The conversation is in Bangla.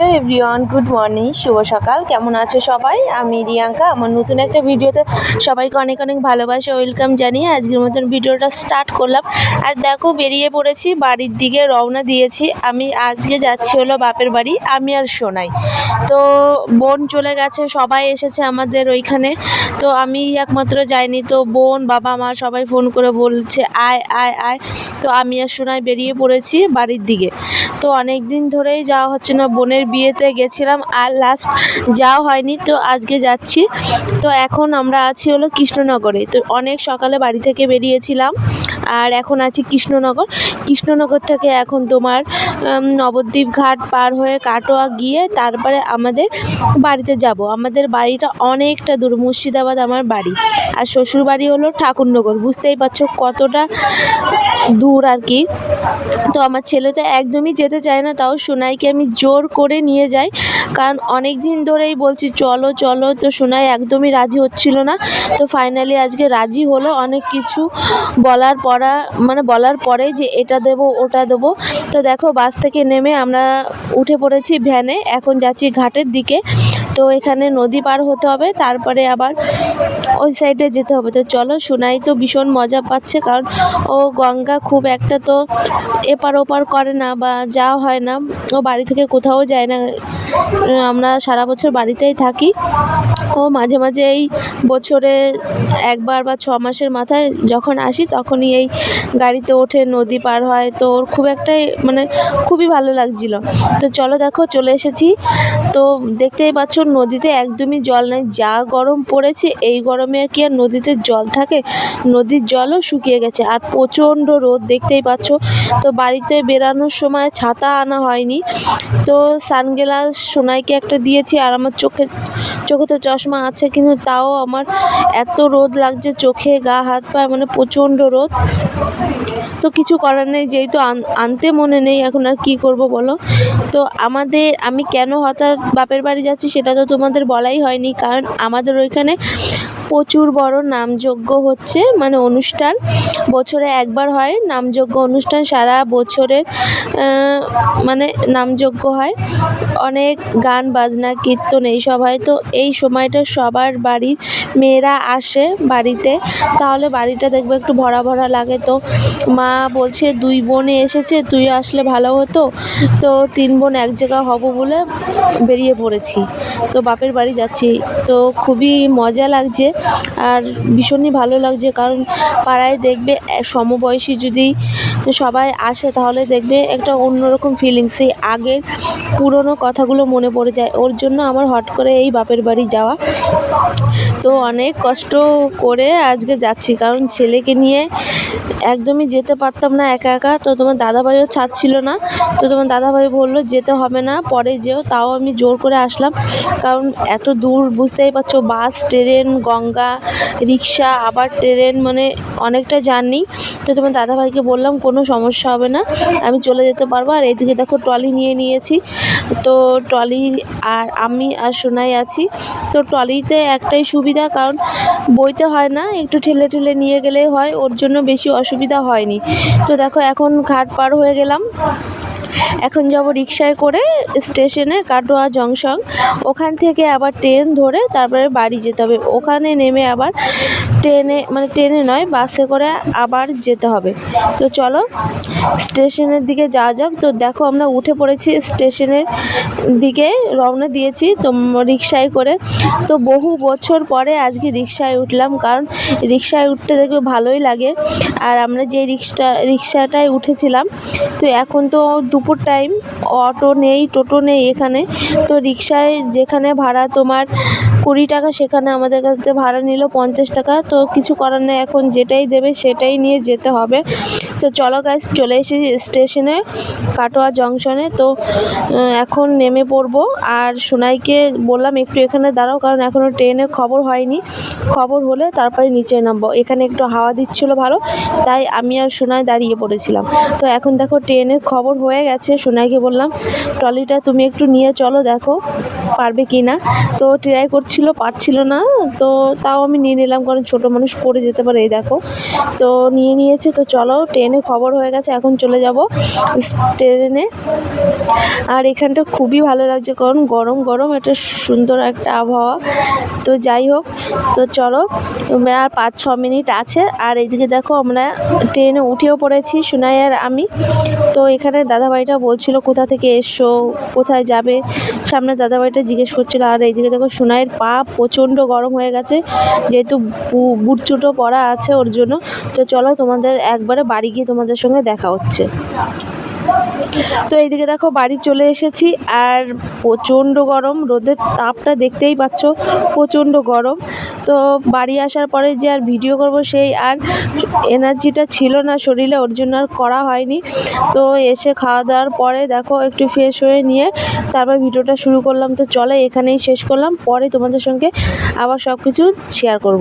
এভরিওয়ান গুড মর্নিং শুভ সকাল। কেমন আছো সবাই? আমি রিয়াঙ্কা। আমার নতুন একটা ভিডিওতে সবাইকে অনেক অনেক ভালোবাসা ওয়েলকাম জানিয়ে আজকের মতন ভিডিওটা স্টার্ট করলাম। আর দেখো, বেরিয়ে পড়েছি, বাড়ির দিকে রওনা দিয়েছি। আমি আজকে যাচ্ছি হলো বাপের বাড়ি, আমি আর সোনাই। তো বোন চলে গেছে, সবাই এসেছে আমাদের ওইখানে। তো আমি একমাত্র যাইনি, তো বোন, বাবা, মা সবাই ফোন করে বলছে, আয় আয় আয়। তো আমি আর সোনাই বেরিয়ে পড়েছি বাড়ির দিকে। তো অনেক দিন ধরেই যাওয়া হচ্ছে না, বোনের বিয়েতে গেছিলাম আর লাস্ট যাওয়া হয়নি, তো আজকে যাচ্ছি। তো এখন আমরা আছি হলো কৃষ্ণনগরে। তো অনেক সকালে বাড়ি থেকে বেরিয়েছিলাম। আর এখন আছি কৃষ্ণনগর। কৃষ্ণনগর থেকে এখন তোমার নবদ্বীপ ঘাট পার হয়ে কাটোয়া গিয়ে তারপরে আমাদের বাড়িতে যাব। আমাদের বাড়িটা অনেকটা দূর, মুর্শিদাবাদ আমার বাড়ি। আর শ্বশুর বাড়ি হলো ঠাকুরনগর। বুঝতেই পারছ কতটা দূর আর কি। তো আমার ছেলে তো একদমই যেতে চায় না, তাও সোনাইকে আমি জোর করে নিয়ে যাই। কারণ অনেক দিন ধরেই বলছি, চলো চলো। তো সোনাই একদমই রাজি হচ্ছিল না। তো ফাইনালি আজকে রাজি হলো। অনেক কিছু বলার পরা মানে বলার পরে যে এটা দেবো, ওটা দেবো। তো দেখো, বাস থেকে নেমে আমরা উঠে পড়েছি ভ্যানে। এখন যাচ্ছি ঘাটের দিকে। তো এখানে নদী পার হতে হবে, তারপরে আবার ওই সাইডে যেতে হবে। তো চলো, সোনাই তো ভীষণ মজা পাচ্ছে, কারণ ও গঙ্গা খুব একটা তো এপার ওপার করে না বা যাওয়া হয় না। ও বাড়ি থেকে কোথাও যায় না। আমরা সারা বছর বাড়িতেই থাকি। ও মাঝে মাঝে এই বছরে একবার বা ছ মাসের মাথায় যখন আসি তখনই এই গাড়িতে ওঠে, নদী পার হয়। তো ওর খুব একটাই মানে খুবই ভালো লাগছিল। তো চলো দেখো, চলে এসেছি। তো দেখতেই পাচ্ছ, নদীতে একদমই জল নেই। যা গরম পড়েছে, এই গরমে আর কি আর নদীতে জল থাকে। নদীর জলও শুকিয়ে গেছে। আর প্রচণ্ড রোদ দেখতেই পাচ্ছ। তো বাড়িতে বেরানোর সময় ছাতা আনা হয়নি। তো সানগ্লাস সোনাইকে একটা দিয়েছি আর আমার চোখে চোখে তো চশমা আছে কিন্তু তাও আমার এত রোদ লাগছে, চোখে গা, হাত পা মানে প্রচণ্ড রোদ। তো কিছু করার নেই, যেহেতু আন- আনতে মনে নেই, এখন আর কি করব বলো? তো আমাদের, আমি কেন হঠাৎ বাপের বাড়ি যাচ্ছি সেটা তো তোমাদের বলাই হয়নি, কারণ আমাদের ওইখানে প্রচুর বড় নামযজ্ঞ হচ্ছে মানে অনুষ্ঠান। বছরে একবার হয় নামযজ্ঞ অনুষ্ঠান, সারা বছরের মানে নামযজ্ঞ হয়। অনেক গান, বাজনা, কীর্তন এইসব হয়। তো এই সময়টা সবার বাড়ির মেয়েরা আসে বাড়িতে। তাহলে বাড়িটা দেখবে একটু ভরা ভরা লাগে। তো মা বলছে, দুই বোনে এসেছে, তুই আসলে ভালো হতো? তো তিন বোন এক জায়গা হব বলে বেরিয়ে পড়েছি। তো বাপের বাড়ি যাচ্ছি। তো খুবই মজা লাগছে। আর ভীষণই ভালো লাগছে, কারণ পাড়ায় দেখবে সমবয়সী যদি সবাই আসে, তাহলে দেখবে একটা অন্যরকম ফিলিংস সেই আগের পুরনো কথাগুলো মনে পড়ে যায়। ওর জন্য আমার হট করে এই বাপের বাড়ি যাওয়া। তো অনেক কষ্ট করে আজকে যাচ্ছি, কারণ ছেলেকে নিয়ে একদমই যেতে পারতাম না একা একা। তো তোমার দাদাভাইও ছাড়ছিল না। তো তোমার দাদাভাই বলল, যেতে হবে না, পরে যেও। তাও আমি জোর করে আসলাম। কারণ এত দূর বুঝতেই পারছ, বাস, ট্রেন, গঙ্গা, রিক্সা, আবার ট্রেন মানে অনেকটা জার্নি। তো তোমার দাদাভাইকে বললাম, কোনো সমস্যা হবে না, আমি চলে যেতে পারব। আর এদিকে দেখো, ট্রলি নিয়ে নিয়েছি। তো ট্রলি আর আমি আর সোনাই আছি। তো ট্রলিতে একটাই সুবিধা, কারণ বইতে হয় না, একটু ঠেলে ঠেলে নিয়ে গেলেই হয়। ওর জন্য বেশি অসুবিধা হয়নি। তো দেখো, এখন ঘাট পার হয়ে গেলাম। এখন যাব রিক্সায় করে স্টেশনে কাটোয়া জংশন। ওখান থেকে আবার ট্রেন ধরে তারপরে বাড়ি যেতে হবে। ওখানে নেমে আবার ট্রেনে মানে ট্রেনে নয়, বাসে করে আবার যেতে হবে। তো চলো, স্টেশনের দিকে যাওয়া যাক। তো দেখো, আমরা উঠে পড়েছি স্টেশনের দিকে, রওনা দিয়েছি তো রিক্সায় করে। তো বহু বছর পরে আজকে রিক্সায় উঠলাম, কারণ রিক্সায় উঠতে দেখবে ভালোই লাগে। আর আমরা যে রিক্সা রিক্সাটায় উঠেছিলাম, তো এখন তো দুপুর টাইম অটো নেই, টোটো নেই এখানে। তো রিক্সায় যেখানে ভাড়া তোমার কুড়ি টাকা সেখানে আমাদের কাছ থেকে ভাড়া নিল পঞ্চাশ টাকা। তো কিছু করার নেই, এখন যেটাই দেবে সেটাই নিয়ে যেতে হবে। তো চলো গাছ চলে এসেছি স্টেশনে কাটোয়া জংশনে তো এখন নেমে পড়ব। আর সোনাইকে বললাম একটু এখানে দাঁড়াও, কারণ এখনও ট্রেনের খবর হয়নি। খবর হলে তারপরে নিচে নামবো। এখানে একটু হাওয়া দিচ্ছিল ভালো, তাই আমি আর সোনাই দাঁড়িয়ে পড়েছিলাম। তো এখন দেখো ট্রেনের খবর হয়ে গেছে, সোনাইকে বললাম, ট্রলিটা তুমি একটু নিয়ে চলো, দেখো পারবে কি না তো ট্রাই করছে ছিল পারছিল না, তো তাও আমি নিয়ে নিলাম, কারণ ছোটো মানুষ পড়ে যেতে পারে, এই দেখো। তো নিয়ে নিয়েছে, তো চলো, ট্রেনে খবর হয়ে গেছে, এখন চলে যাব ট্রেনে। আর এখানটা খুবই ভালো লাগছে, কারণ গরম গরম, একটা সুন্দর একটা আবহাওয়া। তো যাই হোক, তো চলো আর পাঁচ, ছ মিনিট আছে, আর এইদিকে দেখো, আমরা ট্রেনে উঠেও পড়েছি, সোনাই আর আমি। তো এখানে দাদাভাইটা বলছিল, কোথা থেকে এসছো কোথায় যাবে? সামনে দাদাভাইটা জিজ্ঞেস করছিল, আর এইদিকে দেখো, সোনাইয়ের পা প্রচণ্ড গরম হয়ে গেছে, যেহেতু বু- বুট চুটো পরা আছে ওর জন্য। তো চলো তোমাদের একবারে বাড়ি গিয়ে তোমাদের সঙ্গে দেখা হচ্ছে। তো এইদিকে দেখো বাড়ি চলে এসেছি, আর প্রচণ্ড গরম, রোদের তাপটা দেখতেই পাচ্ছ, প্রচণ্ড গরম। তো বাড়ি আসার পরে যে আর ভিডিও করব সেই আর এনার্জিটা ছিল না শরীরে, ওর জন্য আর করা হয়নি। তো এসে খাওয়া দাওয়ার পরে দেখো একটু ফ্রেশ হয়ে নিয়ে তারপর ভিডিওটা শুরু করলাম। তো চলে এখানেই শেষ করলাম। পরে তোমাদের সঙ্গে আবার সব কিছু শেয়ার করব।